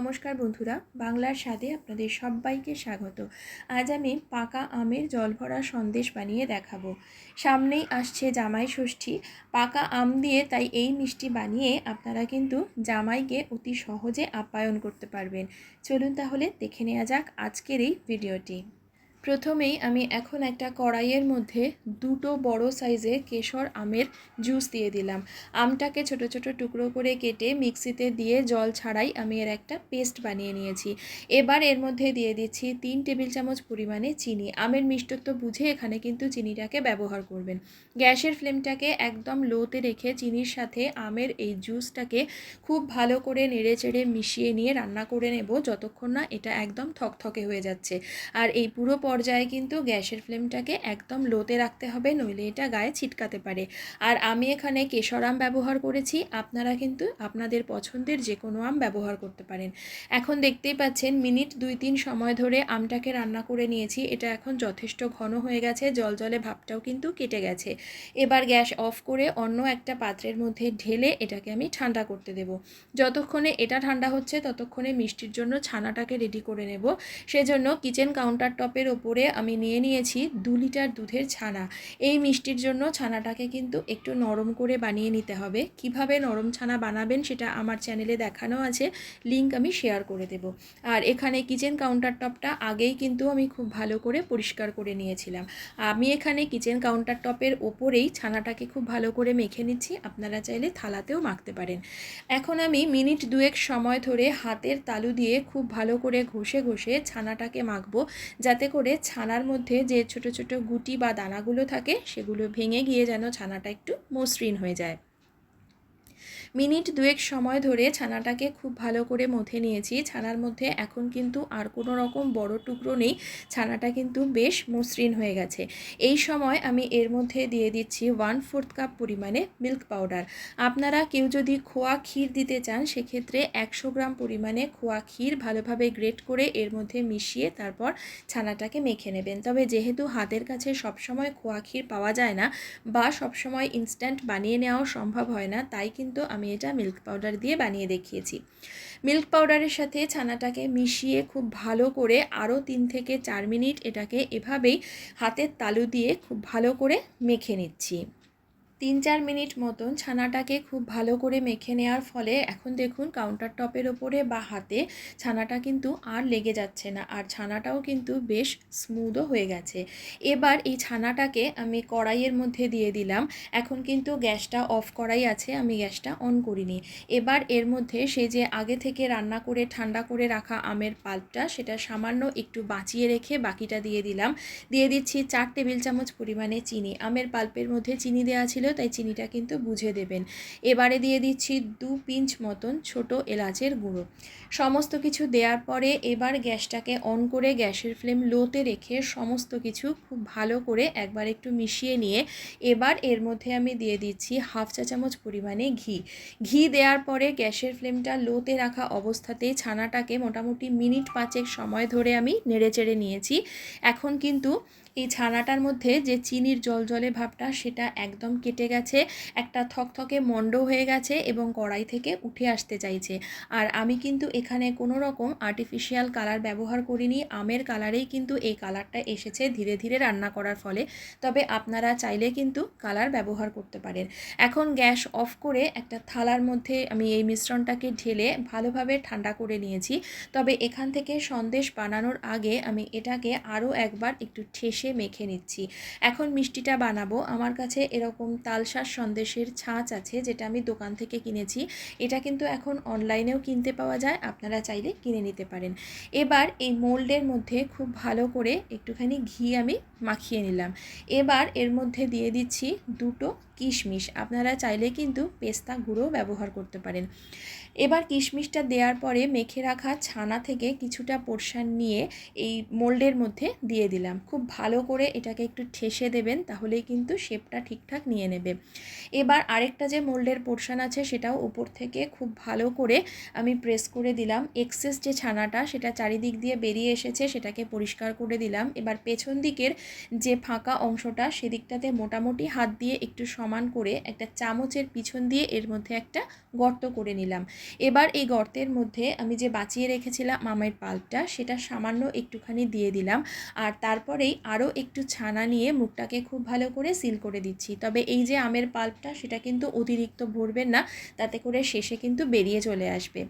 নমস্কার বন্ধুরা, বাংলার স্বাদে আপনাদের সবাইকে স্বাগত। আজ আমি পাকা আমের জল ভরা সন্দেশ বানিয়ে দেখাবো। সামনেই আসছে জামাই ষষ্ঠী। পাকা আম দিয়ে তাই এই মিষ্টি বানিয়ে আপনারা কিন্তু জামাইকে অতি সহজে আপ্যায়ন করতে পারবেন। চলুন তাহলে দেখে নেওয়া যাক আজকের এই ভিডিওটি। প্রথমেই আমি এখন একটা কড়াইয়ের মধ্যে দুটো বড় সাইজের কেশর আমের জুস দিয়ে দিলাম। আমটাকে ছোট ছোট টুকরো করে কেটে মিক্সিতে দিয়ে জল ছাড়াই আমি এর একটা পেস্ট বানিয়ে নিয়েছি। এবার এর মধ্যে দিয়ে দিচ্ছি তিন টেবিল চামচ পরিমাণে চিনি। আমের মিষ্টত্ব বুঝে এখানে কিন্তু চিনিটাকে ব্যবহার করবেন। গ্যাসের ফ্লেমটাকে একদম লোতে রেখে চিনির সাথে আমের এই জুসটাকে খুব ভালো করে নেড়ে চেড়ে মিশিয়ে নিয়ে রান্না করে নেব যতক্ষণ না এটা একদম থকথকে হয়ে যাচ্ছে। আর এই পুরো পর্যায়ে কিন্তু গ্যাসের ফ্লেমটাকে একদম লোতে রাখতে হবে, নইলে এটা গায়ে ছিটকাতে পারে। আর আমি এখানে কেশর আম ব্যবহার করেছি, আপনারা কিন্তু আপনাদের পছন্দের যে কোনো আম ব্যবহার করতে পারেন। এখন দেখতেই পাচ্ছেন, মিনিট দুই তিন সময় ধরে আমটাকে রান্না করে নিয়েছি, এটা এখন যথেষ্ট ঘন হয়ে গেছে, জল জলে ভাবটাও কিন্তু কেটে গেছে। এবার গ্যাস অফ করে অন্য একটা পাত্রের মধ্যে ঢেলে এটাকে আমি ঠান্ডা করতে দেব। যতক্ষণে এটা ঠান্ডা হচ্ছে, ততক্ষণে মিষ্টির জন্য ছানাটাকে রেডি করে নেব। সেজন্য কিচেন কাউন্টার টপের ওপরে আমি নিয়ে নিয়েছি দু লিটার দুধের ছানা। এই মিষ্টির জন্য ছানাটাকে কিন্তু একটু নরম করে বানিয়ে নিতে হবে। কীভাবে নরম ছানা বানাবেন সেটা আমার চ্যানেলে দেখানো আছে, লিংক আমি শেয়ার করে দেব। আর এখানে কিচেন কাউন্টার টপটা আগেই কিন্তু আমি খুব ভালো করে পরিষ্কার করে নিয়েছিলাম। আমি এখানে কিচেন কাউন্টার টপের ওপরেই ছানাটাকে খুব ভালো করে মেখে নিচ্ছি, আপনারা চাইলে থালাতেও মাখতে পারেন। এখন আমি মিনিট দুয়েক সময় ধরে হাতের তালু দিয়ে খুব ভালো করে ঘষে ঘষে ছানাটাকে মাখবো, যাতে করে ছানার মধ্যে যে ছোট ছোট গুটি বা দানাগুলো থাকে, সেগুলো ভেঙে গিয়ে যেন ছানাটা একটু মসৃণ হয়ে যায়। মিনিট দুয়েক সময় ধরে ছানাটাকে খুব ভালো করে মথে নিয়েছি। ছানার মধ্যে এখন কিন্তু আর কোনো রকম বড় টুকরো নেই। ছানাটা কিন্তু বেশ মসৃণ হয়ে গেছে। এই সময় আমি এর মধ্যে দিয়ে দিচ্ছি ওয়ান ফোর্থ কাপ পরিমাণে মিল্ক পাউডার। আপনারা কেউ যদি খোয়া ক্ষীর দিতে চান, সেক্ষেত্রে একশো গ্রাম পরিমাণে খোয়া ক্ষীর ভালোভাবে গ্রেট করে এর মধ্যে মিশিয়ে তারপর ছানাটাকে মেখে নেবেন। তবে যেহেতু হাতের কাছে সবসময় খোয়া ক্ষীর পাওয়া যায় না বা সবসময় ইনস্ট্যান্ট বানিয়ে নেওয়া সম্ভব হয় না, তাই কিন্তু আমি এটা মিল্ক পাউডার দিয়ে বানিয়ে দেখিয়েছি। মিল্ক পাউডারের সাথে ছানাটাকে মিশিয়ে খুব ভালো করে আরও তিন থেকে চার মিনিট এটাকে এভাবেই হাতের তালু দিয়ে খুব ভালো করে মেখে নিচ্ছি। তিন চার মিনিট মতন ছানাটাকে খুব ভালো করে মেখে নেওয়ার ফলে এখন দেখুন কাউন্টার টপের ওপরে বা হাতে ছানাটা কিন্তু আর লেগে যাচ্ছে না। আর ছানাটাও কিন্তু বেশ স্মুদও হয়ে গেছে। এবার এই ছানাটাকে আমি কড়াইয়ের মধ্যে দিয়ে দিলাম। এখন কিন্তু গ্যাসটা অফ করাই আছে, আমি গ্যাসটা অন করিনি। এবার এর মধ্যে সে যে আগে থেকে রান্না করে, ঠান্ডা করে রাখা আমের পাল্পটা, সেটা সামান্য একটু বাঁচিয়ে রেখে বাকিটা দিয়ে দিলাম। দিয়ে দিচ্ছি চার টেবিল চামচ পরিমাণে চিনি। আমের পাল্পের মধ্যে চিনি দেওয়া ছিল তাই চিনিটা কিন্তু বুঝে দেবেন। এবারে দিয়ে দিচ্ছি দু পিঞ্চ মতন ছোট এলাচের গুঁড়ো। সমস্ত কিছু দেওয়ার পরে এবার গ্যাসটাকে অন করে গ্যাসের ফ্লেম লোতে রেখে সমস্ত কিছু খুব ভালো করে একবার একটু মিশিয়ে নিয়ে এবার এর মধ্যে আমি দিয়ে দিচ্ছি হাফ চা চামচ পরিমাণে ঘি। ঘি দেওয়ার পরে গ্যাসের ফ্লেমটা লোতে রাখা অবস্থাতেই ছানাটাকে মোটামুটি মিনিট পাঁচেক সময় ধরে আমি নেড়ে চেড়ে নিয়েছি। এখন কিন্তু এই ছানাটার মধ্যে যে চিনির জল জলে ভাবটা, সেটা একদম কেটে গেছে, একটা থকথকে মন্ড হয়ে গেছে এবং কড়াই থেকে উঠে আসতে চাইছে। আর আমি কিন্তু এখানে কোনো রকম আর্টিফিশিয়াল কালার ব্যবহার করিনি, আমের কালারেই কিন্তু এই কালারটা এসেছে ধীরে ধীরে রান্না করার ফলে। তবে আপনারা চাইলে কিন্তু কালার ব্যবহার করতে পারেন। এখন গ্যাস অফ করে একটা থালার মধ্যে আমি এই মিশ্রণটাকে ঢেলে ভালোভাবে ঠান্ডা করে নিয়েছি। তবে এখান থেকে সন্দেশ বানানোর আগে আমি এটাকে আরও একবার একটু ঠেসে মেখে নিচ্ছি। এখন মিষ্টিটা বানাবো। আমার কাছে এরকম তালশার সন্দেশের ছাঁচ আছে, যেটা আমি দোকান থেকে কিনেছি। এটা কিন্তু এখন অনলাইনেও কিনতে পাওয়া যায়। আপনারা চাইলে কিনে নিতে পারেন। এবার এই মোল্ডের মধ্যে খুব ভালো করে একটুখানি ঘি আমি মাখিয়ে নিলাম। এবার এর মধ্যে দিয়ে দিচ্ছি দুটো কিশমিশ। আপনারা চাইলে কিন্তু পেস্তা গুঁড়ো ব্যবহার করতে পারেন। এবার কিশমিশটা দেওয়ার পরে মেখে রাখা ছানা থেকে কিছুটা পোর্শান নিয়ে এই মোল্ডের মধ্যে দিয়ে দিলাম। খুব ভালো করে এটাকে একটু ঠেসে দেবেন, তাহলেই কিন্তু শেপটা ঠিকঠাক নিয়ে নেবে। এবার আরেকটা যে মোল্ডের পোর্শান আছে, সেটাও উপর থেকে খুব ভালো করে আমি প্রেস করে দিলাম। এক্সেস যে ছানাটা, সেটা চারিদিক দিয়ে বেরিয়ে এসেছে, সেটাকে পরিষ্কার করে দিলাম। এবার পেছন দিকের যে ফাঁকা অংশটা সেদিকটাতে মোটামুটি হাত দিয়ে একটু সমান করে একটা চামচের পিছন দিয়ে এর মধ্যে একটা গর্ত করে নিলাম। এবার এই গর্তের মধ্যে আমি যে বাঁচিয়ে রেখেছিলাম আমের পাল্পটা, সেটা সামান্য একটুখানি দিয়ে দিলাম আর তারপরেই আরও একটু ছানা নিয়ে মুখটাকে খুব ভালো করে সিল করে দিচ্ছি। তবে এই যে আমের পাল্পটা, সেটা কিন্তু অতিরিক্ত ভরবেন না, তাতে করে শেষে কিন্তু বেরিয়ে চলে আসবে।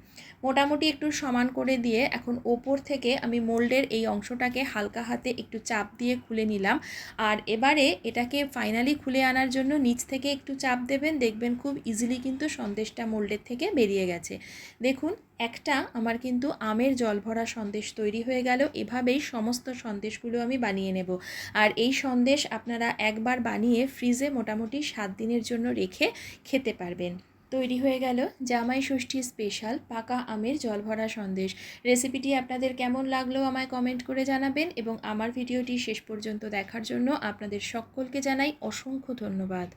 মোটামুটি একটু সমান করে দিয়ে এখন ওপর থেকে আমি মোল্ডের এই অংশটাকে হালকা হাতে একটু চাপ দিয়ে খুলে নিলাম। আর এবারে এটাকে ফাইনালি খুলে আনার জন্য নিচ থেকে একটু চাপ দেবেন, দেখবেন খুব ইজিলি কিন্তু সন্দেশটা মোল্ডের থেকে বেরিয়ে গেছে। দেখুন, একটা আমার কিন্তু আমের জল ভরা সন্দেশ তৈরি হয়ে গেল, এভাবেই সমস্ত সন্দেশগুলো আমি বানিয়ে নেব। আর এই সন্দেশ আপনারা একবার বানিয়ে ফ্রিজে মোটামুটি সাত দিনের জন্য রেখে খেতে পারবেন। তৈরি হয়ে গেল জামাই ষষ্ঠী স্পেশাল পাকা আমের জলভরা সন্দেশ। রেসিপিটি আপনাদের কেমন লাগল আমায় কমেন্ট করে জানাবেন এবং আমার ভিডিওটি শেষ পর্যন্ত দেখার জন্য আপনাদের সকলকে জানাই অসংখ্য ধন্যবাদ।